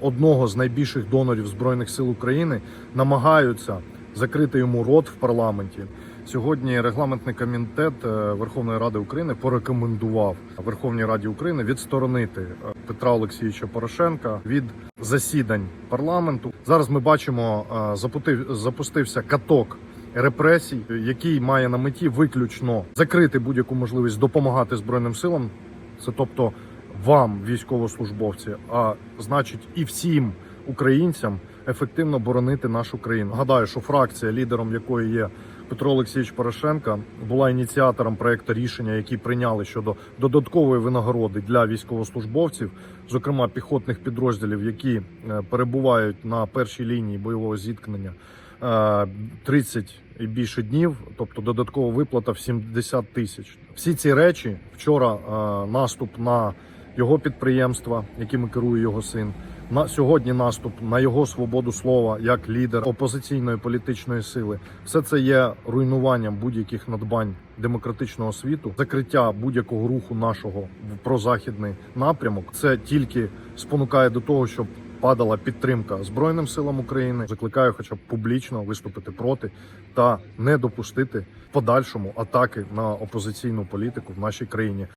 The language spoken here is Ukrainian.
одного з найбільших донорів збройних сил України, намагаються закрити йому рот в парламенті. Сьогодні регламентний комітет е, Верховної Ради України порекомендував Верховній Раді України відсторонити е, Петра Олексійовича Порошенка від засідань парламенту. Зараз ми бачимо, е, запустився каток репресій, який має на меті виключно закрити будь-яку можливість допомагати збройним силам. Це тобто вам, військовослужбовці, а значить і всім українцям ефективно боронити нашу країну. Гадаю, що фракція, лідером якої є Петро Олексійович Порошенка, була ініціатором проекту рішення, який прийняли щодо додаткової винагороди для військовослужбовців, зокрема піхотних підрозділів, які е, перебувають на першій лінії бойового зіткнення. е, 30 і більше днів, тобто додаткова виплата в 70 тисяч. Всі ці речі вчора е, наступ на його підприємства, якими керує його син. На сьогодні наступ на його свободу слова як лідер опозиційної політичної сили. Все це є руйнуванням будь-яких надбань демократичного світу, закриття будь-якого руху нашого в прозахідний напрямок. Це тільки спонукає до того, щоб падала підтримка Збройним силам України. Закликаю, хоча б публічно виступити проти та не допустити подальшому атаки на опозиційну політику в нашій країні.